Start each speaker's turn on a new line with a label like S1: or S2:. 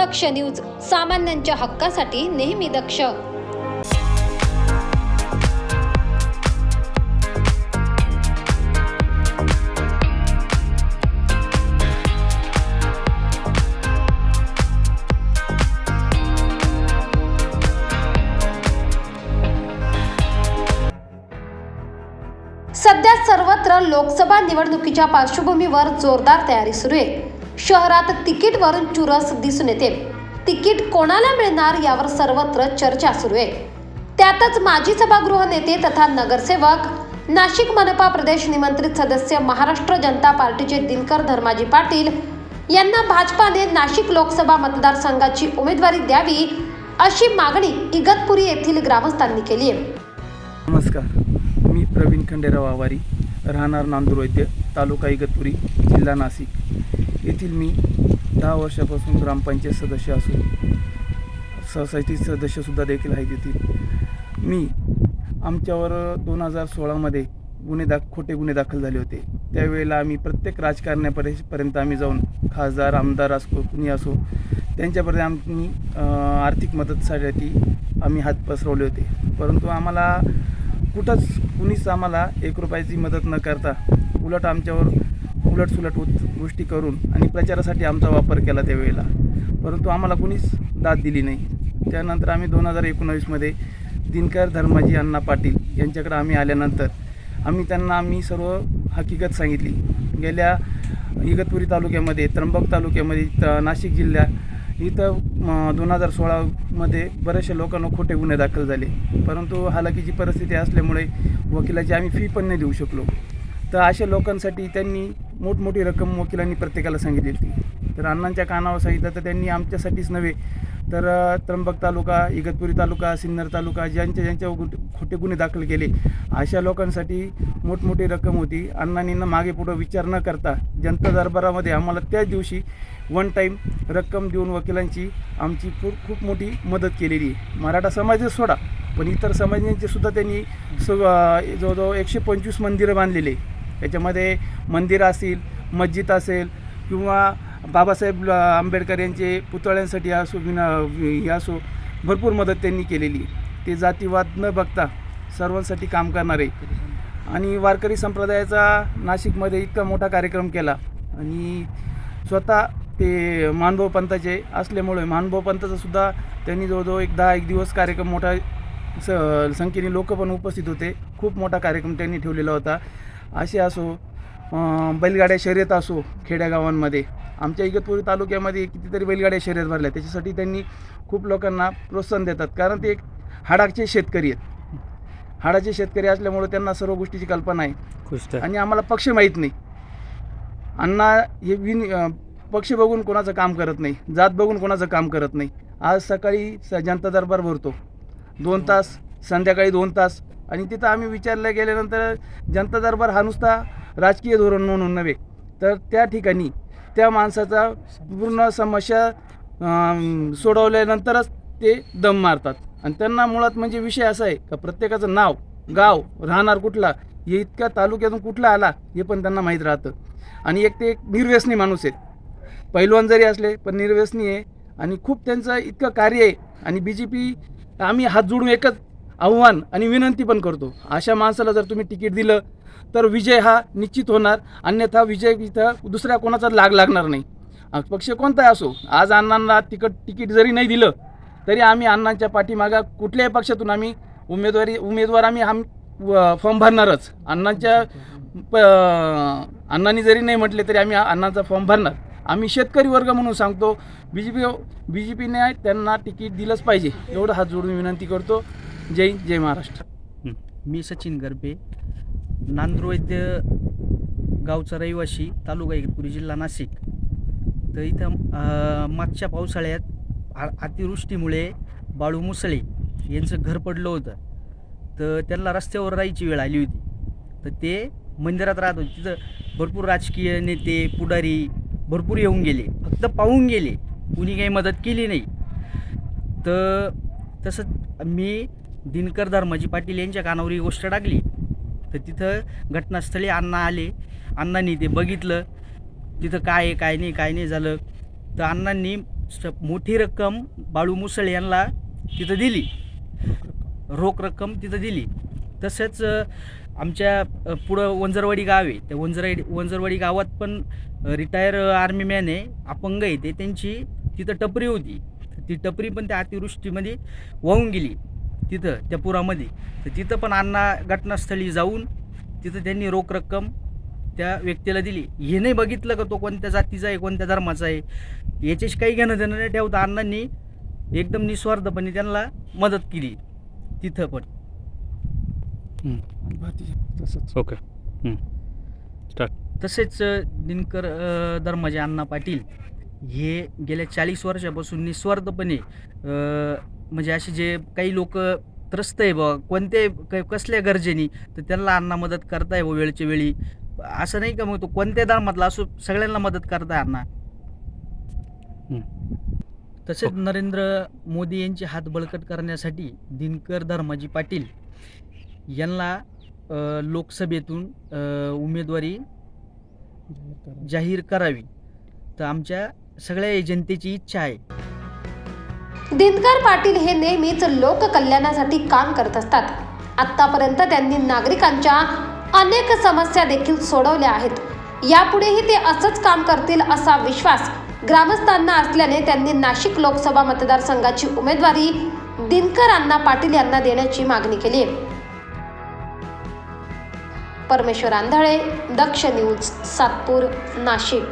S1: दक्ष news सामान्यांच्या हक्कासाठी नेहमी दक्ष. सध्या सर्वत्र लोकसभा निवडणुकीच्या पार्श्वभूमीवर जोरदार तयारी सुरू आहे. शहरात तिकीटवरून चुरस दिसून येते. तिकीट कोणाला मिळणार यावर सर्वत्र चर्चा सुरू आहे. त्यातच माजी सभागृह नेते तथा नगरसेवक नाशिक मनपा प्रदेश निमंत्रित सदस्य महाराष्ट्र जनता पार्टीचे दिनकर धर्माजी पाटील यांना भाजपाने नाशिक लोकसभा मतदारसंघाची उमेदवारी द्यावी अशी मागणी इगतपुरी येथील ग्रामस्थांनी केली आहे.
S2: नमस्कार. मी प्रवीण खंडेराव आवारी राहणार नांदूर वैद्य तालुका इगतपुरी जिल्हा नाशिक. येथील मी दहा वर्षापासून ग्रामपंचायत सदस्य असून सोसायटी सदस्यसुद्धा देखील आहे येथील. मी आमच्यावर दोन हजार सोळामध्ये गुन्हे दाख खोटे गुन्हे दाखल झाले होते. त्यावेळेला आम्ही प्रत्येक राजकारण्यापर्यपर्यंत आम्ही जाऊन खासदार आमदार असो कुणी असो त्यांच्यापर्यंत आम्ही आर्थिक मदतसाठी आम्ही हात पसरवले होते. परंतु आम्हाला कुठंच कुणीच आम्हाला एक रुपयाची मदत न करता उलट आमच्यावर उलटसुलट उत गोष्टी करून आणि प्रचारासाठी आमचा वापर केला त्यावेळेला. परंतु आम्हाला कुणीच दाद दिली नाही. त्यानंतर आम्ही दोन हजार एकोणावीसमध्ये दिनकर धर्माजी अण्णा पाटील यांच्याकडे आम्ही आल्यानंतर आम्ही त्यांना आम्ही सर्व हकीकत सांगितली. गेल्या इगतपुरी तालुक्यामध्ये त्र्यंबक तालुक्यामध्ये त- नाशिक जिल्ह्या इथं दोन हजार सोळामध्ये बऱ्याचशा लोकांना खोटे गुन्हे दाखल झाले. परंतु हालाकीची परिस्थिती असल्यामुळे वकिलाची आम्ही फी पण नाही देऊ शकलो. तर अशा लोकांसाठी त्यांनी मोठमोठी रक्कम वकिलांनी प्रत्येकाला सांगितली होती. तर अण्णांच्या कानावर सांगितलं तर त्यांनी आमच्यासाठीच नव्हे तर त्र्यंबक तालुका इगतपुरी तालुका सिन्नर तालुका ज्यांच्या ज्यांच्या खोटे गुन्हे दाखल केले अशा लोकांसाठी मोठमोठी रक्कम होती. अण्णांनीनं मागे पुढं विचार न करता जनता दरबारामध्ये आम्हाला त्याच दिवशी वन टाईम रक्कम देऊन वकिलांची आमची खूप खूप मोठी मदत केलेली आहे. मराठा समाजच सोडा पण इतर समाजांचे सुद्धा त्यांनी स जवळजवळ एकशे पंचवीस मंदिरं बांधलेले त्याच्यामध्ये मंदिर असेल मस्जिद असेल किंवा बाबासाहेब आंबेडकर यांचे पुतळ्यांसाठी असो विना हे असो भरपूर मदत त्यांनी केलेली. ते जातीवाद न बघता सर्वांसाठी काम करणारे. आणि वारकरी संप्रदायाचा नाशिकमध्ये इतका मोठा कार्यक्रम केला. आणि स्वतः ते मानभाऊ पंथाचे असल्यामुळे मानभाऊ पंताचासुद्धा त्यांनी जवळजवळ एक दहा एक दिवस कार्यक्रम मोठा स संख्येने लोक पण उपस्थित होते. खूप मोठा कार्यक्रम त्यांनी ठेवलेला होता. असे असो बैलगाड्या शर्यत असो खेड्यागावांमध्ये आमच्या इगतपुरी तालुक्यामध्ये कितीतरी बैलगाड्या शर्यत भरल्या. त्याच्यासाठी त्यांनी खूप लोकांना प्रोत्साहन देतात. कारण ते एक हाडाचे शेतकरी आहेत. हाडाचे शेतकरी असल्यामुळे त्यांना सर्व गोष्टीची कल्पना आहे. आणि आम्हाला पक्ष माहीत नाही. अण्णा हे विन पक्ष बघून कोणाचं काम करत नाही. जात बघून कोणाचं काम करत नाही. आज सकाळी स जनता दरबार भरतो. दोन तास संध्याकाळी दोन तास आणि तिथं आम्ही विचारल्या गेल्यानंतर जनता दरबार हा नुसता राजकीय धोरण म्हणून नव्हे तर त्या ठिकाणी त्या माणसाचा पूर्ण समस्या सोडवल्यानंतरच ते दम मारतात. आणि त्यांना मुळात म्हणजे विषय असा आहे का प्रत्येकाचं नाव गाव राहणार कुठला हे इतक्या तालुक्यातून कुठला आला हे पण त्यांना माहीत राहतं. आणि एक ते एक निर्व्यसनी माणूस आहेत. पैलवान जरी असले पण निर्व्यसनी आहे. आणि खूप त्यांचं इतकं कार्य आहे. आणि बी जे पी आम्ही हात जोडून एकच आव्हान आणि विनंती पण करतो. अशा माणसाला जर तुम्ही तिकीट दिलं तर विजय हा निश्चित होणार. अन्यथा विजय इथं दुसऱ्या कोणाचा लाग लागणार नाही. पक्ष कोणताही असो आज अण्णांना तिकट तिकीट जरी नाही दिलं तरी आम्ही अण्णांच्या पाठीमागा कुठल्याही पक्षातून आम्ही उमेदवारी उमेदवार आम्ही आम फॉर्म भरणारच. अण्णांच्या प अण्णांनी जरी नाही म्हटले तरी आम्ही अण्णांचा फॉर्म भरणार. आम्ही शेतकरी वर्ग म्हणून सांगतो B J P B J पीने त्यांना तिकीट दिलंच पाहिजे. एवढं हात जोडून विनंती करतो. जय हिंद, जय महाराष्ट्र.
S3: मी सचिन गरबे नांदुरवैद्य गावचा रहिवासी तालुका इगतपुरी जिल्हा नाशिक. तर इथं मागच्या पावसाळ्यात आ अतिवृष्टीमुळे बाळू मुसळे यांचं घर पडलं होतं. तर त्यांना रस्त्यावर राहायची वेळ आली होती. तर ते मंदिरात राहत होते. तिथं भरपूर राजकीय नेते पुढारी भरपूर येऊन गेले. फक्त पाहून गेले. कुणी काही मदत केली नाही. तर तसंच मी दिनकर धर्माजी पाटील यांच्या कानावर ही गोष्ट टाकली. तर तिथं घटनास्थळी अण्णा आले. अण्णांनी ते बघितलं. तिथं काय आहे काय नाही काय नाही झालं. तर अण्णांनी स- मोठी रक्कम बाळू मुसळ यांना तिथं दिली. रोख रक्कम तिथं दिली. तसंच आमच्या पुढं वंजरवाडी गाव आहे. त्या वंजरवाडी वंजरवाडी गावात पण रिटायर आर्मी मॅन आहे अपंग आहे ते. त्यांची तिथं टपरी होती. ती टपरी पण त्या अतिवृष्टीमध्ये वाहून गेली. तिथं त्या पुरामध्ये. तर तिथं पण अण्णा घटनास्थळी जाऊन तिथं त्यांनी रोख रक्कम त्या व्यक्तीला दिली. हे नाही बघितलं का तो कोणत्या जातीचा आहे कोणत्या धर्माचा आहे? याच्याशी काही घेणं देणं नाही ठेवता अण्णांनी एकदम निस्वार्थपणे त्यांना मदत केली. तिथं पण.
S2: तसंच.
S4: ओके. स्टार्ट.
S3: तसेच दिनकर धर्माजे अण्णा पाटील हे गेल्या चाळीस वर्षापासून निस्वार्थपणे म्हणजे असे जे काही लोक त्रस्त आहे बा कोणते कसल्या गरजेनी तर त्यांना अण्णा मदत करताय बा वेळच्या वेळी. असं नाही का मग तो कोणत्या धर्मातला असो सगळ्यांना मदत करताय अण्णा? तसेच नरेंद्र मोदी यांचे हात बळकट करण्यासाठी दिनकर धर्माजी पाटील यांना लोकसभेतून उमेदवारी जाहीर करावी. तर आमच्या सगळ्या जनतेची इच्छा आहे.
S1: दिनकर पाटील हे नेहमीच लोककल्याणासाठी काम करत असतात. आतापर्यंत त्यांनी नागरिकांच्या अनेक समस्या देखील सोडवल्या आहेत. यापुढेही ते असंच काम करतील असा विश्वास ग्रामस्थांना असल्याने त्यांनी नाशिक लोकसभा मतदारसंघाची उमेदवारी दिनकर अण्णा पाटील यांना देण्याची मागणी केली परमेश्वर आंधळे दक्ष न्यूज सातपूर नाशिक.